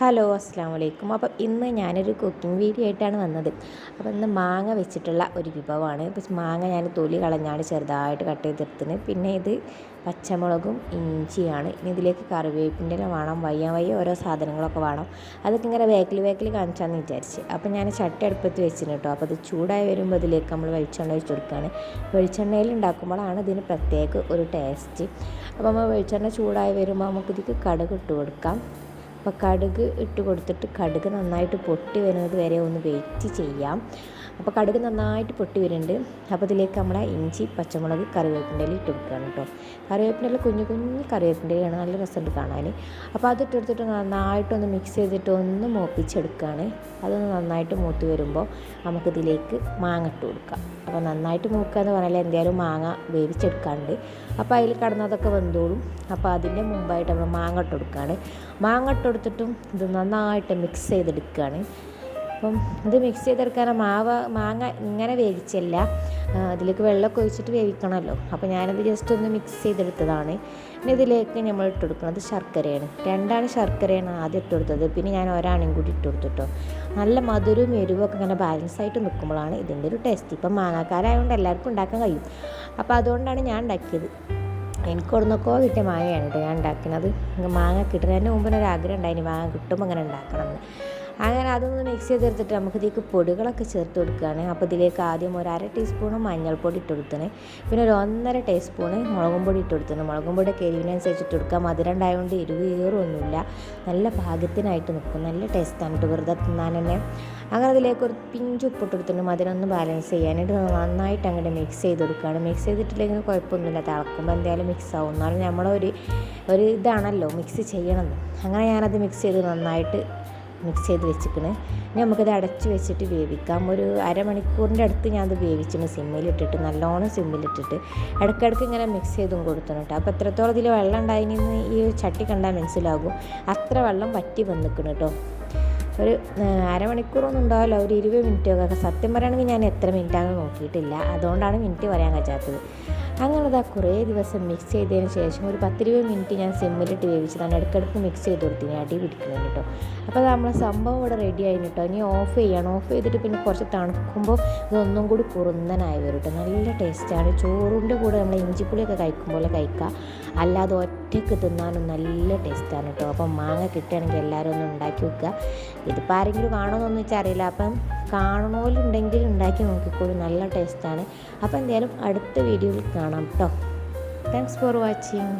Hello അസ്സാം വലൈക്കും അപ്പം ഇന്ന് ഞാനൊരു കുക്കിംഗ് വീഡിയോ ആയിട്ടാണ് വന്നത്. അപ്പോൾ ഇന്ന് മാങ്ങ വെച്ചിട്ടുള്ള ഒരു വിഭവമാണ്. ഇപ്പം മാങ്ങ ഞാൻ തൊലി കളഞ്ഞാണ് ചെറുതായിട്ട് കട്ട് ചെയ്തെടുത്തിന് പിന്നെ ഇത് പച്ചമുളകും ഇഞ്ചിയാണ് ഇനി ഇതിലേക്ക് കറിവേപ്പിന്റെ വേണം. വയ്യ വയ്യ ഓരോ സാധനങ്ങളൊക്കെ വേണം. അതൊക്കെ ഇങ്ങനെ വേക്കിൽ വേക്കിൽ കാണിച്ചാന്ന് വിചാരിച്ച്. അപ്പം ഞാൻ ചട്ടി അടുപ്പത്ത് വെച്ചിന് കേട്ടോ അപ്പോൾ അത് ചൂടായി വരുമ്പോൾ ഇതിലേക്ക് നമ്മൾ വെളിച്ചെണ്ണ ഒഴിച്ച് കൊടുക്കുകയാണ് വെളിച്ചെണ്ണയിൽ ഉണ്ടാക്കുമ്പോഴാണ് ഇതിന് പ്രത്യേക ഒരു ടേസ്റ്റ്. അപ്പോൾ നമ്മൾ വെളിച്ചെണ്ണ ചൂടായി വരുമ്പോൾ നമുക്കിതിക്ക് കടുകിട്ട് കൊടുക്കാം. അപ്പോൾ കടുക് ഇട്ട് കൊടുത്തിട്ട് കടുക് നന്നായിട്ട് പൊട്ടി വരുന്നത് വരെ ഒന്ന് വെയിറ്റ് ചെയ്യാം. അപ്പോൾ കടുക് നന്നായിട്ട് പൊട്ടി വരുന്നുണ്ട്. അപ്പോൾ ഇതിലേക്ക് നമ്മളെ ഇഞ്ചി പച്ചമുളക് കറിവേപ്പിന്റെ ഇട്ട് കൊടുക്കുകയാണ് കേട്ടോ. കറിവേപ്പിന്റെ കുഞ്ഞു കുഞ്ഞു കറിവേപ്പിന്റെ ഇലയാണ് നല്ല രസമുണ്ട് കാണാൻ. അപ്പോൾ അത് ഇട്ടെടുത്തിട്ട് നന്നായിട്ടൊന്ന് മിക്സ് ചെയ്തിട്ട് ഒന്ന് മൂപ്പിച്ചെടുക്കുകയാണ്. അതൊന്ന് നന്നായിട്ട് മൂത്ത് വരുമ്പോൾ നമുക്കിതിലേക്ക് മാങ്ങ ഇട്ട് കൊടുക്കാം. അപ്പോൾ നന്നായിട്ട് മൂക്കുക എന്ന് പറഞ്ഞാൽ എന്തായാലും മാങ്ങ വേവിച്ചെടുക്കാണ്ട്. അപ്പോൾ അതിൽ കടന്നതൊക്കെ വെന്തോളും. അപ്പോൾ അതിന്റെ മുമ്പായിട്ട് നമ്മൾ മാങ്ങ ഇട്ട് കൊടുക്കുകയാണ്. മാങ്ങ ഇട്ട് കൊടുത്തിട്ടും ഇത് നന്നായിട്ട് മിക്സ് ചെയ്തെടുക്കുകയാണ്. അപ്പം ഇത് മിക്സ് ചെയ്തെടുക്കാൻ മാവ് മാങ്ങ ഇങ്ങനെ വേവിച്ചല്ല. അതിലേക്ക് വെള്ളമൊക്കെ ഒഴിച്ചിട്ട് വേവിക്കണമല്ലോ. അപ്പോൾ ഞാനത് ജസ്റ്റ് ഒന്ന് മിക്സ് ചെയ്തെടുത്തതാണ്. പിന്നെ ഇതിലേക്ക് നമ്മൾ ഇട്ട് കൊടുക്കുന്നത് ശർക്കരയാണ്. രണ്ടാണ് ശർക്കരയാണ് ആദ്യം ഇട്ട് കൊടുത്തത്. പിന്നെ ഞാൻ ഒരാണും കൂടി ഇട്ട് കൊടുത്തിട്ടോ നല്ല മധുരവും എരിവും ഒക്കെ ഇങ്ങനെ ബാലൻസ് ആയിട്ട് നിൽക്കുമ്പോഴാണ് ഇതിന്റെ ഒരു ടേസ്റ്റ് ഇപ്പം മാങ്ങാക്കാരായതുകൊണ്ട് എല്ലാവർക്കും ഉണ്ടാക്കാൻ കഴിയും. അപ്പോൾ അതുകൊണ്ടാണ് ഞാൻ ഉണ്ടാക്കിയത്. എനിക്ക് കൊടുന്നൊക്കെ കിട്ടിയ മാങ്ങയാണ് കേട്ടോ ഞാൻ ഉണ്ടാക്കുന്നത്. മാങ്ങ കിട്ടുന്നതിന് മുമ്പ് ഒരു ആഗ്രഹം ഉണ്ടായിന് മാങ്ങ കിട്ടുമ്പോൾ അങ്ങനെ ഉണ്ടാക്കണം എന്ന് അങ്ങനെ അതൊന്ന് മിക്സ് ചെയ്തെടുത്തിട്ട് നമുക്ക് ഇതിലേക്ക് പൊടികളൊക്കെ ചേർത്ത് കൊടുക്കുകയാണ്. അപ്പോൾ ഇതിലേക്ക് ആദ്യം ഒരു അര ടീസ്പൂൺ മഞ്ഞൾപ്പൊടി ഇട്ട് കൊടുത്തത് പിന്നെ ഒരു ഒന്നര ടീസ്പൂണ് മുളകും പൊടി ഇട്ട് കൊടുത്തത് മുളകും പൊടി ഒക്കെ എരിവിനനുസരിച്ച് ഇട്ട് കൊടുക്കുക. മധുരം ഉണ്ടായതുകൊണ്ട് എരിവ് ഏറൊന്നുമില്ല നല്ല പാകത്തിനായിട്ട് നിൽക്കും. നല്ല ടേസ്റ്റാണ് കേട്ടോ വെറുതെ തിന്നാൻ തന്നെ. അങ്ങനെ അതിലേക്ക് ഒരു പിഞ്ച് ഉപ്പിട്ട് കൊടുത്തിട്ട് മധുരം ഒന്ന് ബാലൻസ് ചെയ്യാനായിട്ട് നന്നായിട്ട് അങ്ങോട്ട് മിക്സ് ചെയ്ത് കൊടുക്കുകയാണ്. മിക്സ് ചെയ്തിട്ടില്ലെങ്കിൽ കുഴപ്പമൊന്നുമില്ല. തിളക്കുമ്പോൾ എന്തായാലും മിക്സ് ആവും. എന്നാലും നമ്മളൊരു ഒരു ഇതാണല്ലോ മിക്സ് ചെയ്യണമെന്ന് അങ്ങനെ ഞാനത് മിക്സ് ചെയ്ത് നന്നായിട്ട് മിക്സ് ചെയ്ത് വെച്ചിക്കണ് ഇനി നമുക്കത് അടച്ച് വെച്ചിട്ട് വേവിക്കാം. ഒരു അരമണിക്കൂറിന്റെ അടുത്ത് ഞാൻ അത് വേവിച്ചിട്ട് സിമ്മിലിട്ടിട്ട് നല്ലോണം സിമ്മിലിട്ടിട്ട് ഇടയ്ക്കിടയ്ക്ക് ഇങ്ങനെ മിക്സ് ചെയ്തും കൊടുക്കണം കേട്ടോ. അപ്പോൾ എത്രത്തോളം ഇതിൽ വെള്ളം ഉണ്ടായിരുന്നു ഈ ചട്ടി കണ്ടാൽ മനസ്സിലാകും. അത്ര വെള്ളം വറ്റി വന്നിക്കണം കേട്ടോ. ഒരു അരമണിക്കൂറൊന്നും ഉണ്ടാവില്ല. ഒരു ഇരുപത് മിനിറ്റ് ഒക്കെ. സത്യം പറയുകയാണെങ്കിൽ ഞാൻ എത്ര മിനിറ്റാണ് നോക്കിയിട്ടില്ല. അതുകൊണ്ടാണ് മിനിറ്റ് പറയാൻ കഴിയാത്തത്. അങ്ങനെ അതാ കുറേ ദിവസം മിക്സ് ചെയ്തതിന് ശേഷം ഒരു പത്തിരുപത് മിനിറ്റ് ഞാൻ സിമ്മിലിട്ട് വേവിച്ചതാണ്. ഇടയ്ക്കിടയ്ക്ക് മിക്സ് ചെയ്ത് കൊടുത്തിന്. അടി പിടിക്കുന്നത് കേട്ടോ അപ്പോൾ നമ്മളെ സംഭവം ഇവിടെ റെഡി ആയി കേട്ടോ ഇനി ഓഫ് ചെയ്യണം. ഓഫ് ചെയ്തിട്ട് പിന്നെ കുറച്ച് തണുക്കുമ്പോൾ ഇതൊന്നും കൂടി കുറുന്നനായി വരും കേട്ടോ നല്ല ടേസ്റ്റാണ് ചോറിന്റെ കൂടെ നമ്മൾ ഇഞ്ചിപ്പുളിയൊക്കെ കഴിക്കുമ്പോൾ കഴിക്കുക അല്ലാതെ ഒറ്റയ്ക്ക് തിന്നാനും നല്ല ടേസ്റ്റാണ് കേട്ടോ. അപ്പം മാങ്ങ കിട്ടുകയാണെങ്കിൽ എല്ലാവരും ഒന്ന് ഉണ്ടാക്കി വെക്കുക. ഇതിപ്പോൾ ആരെങ്കിലും കാണുമെന്നൊന്നും വെച്ചാൽ അറിയില്ല അപ്പം കാണണമെങ്കിൽ ഉണ്ടാക്കി നോക്കിക്കോളൂ നല്ല ടേസ്റ്റാണ്. അപ്പോൾ എന്തായാലും അടുത്ത വീഡിയോയിൽ കാണാം കേട്ടോ. Thanks for watching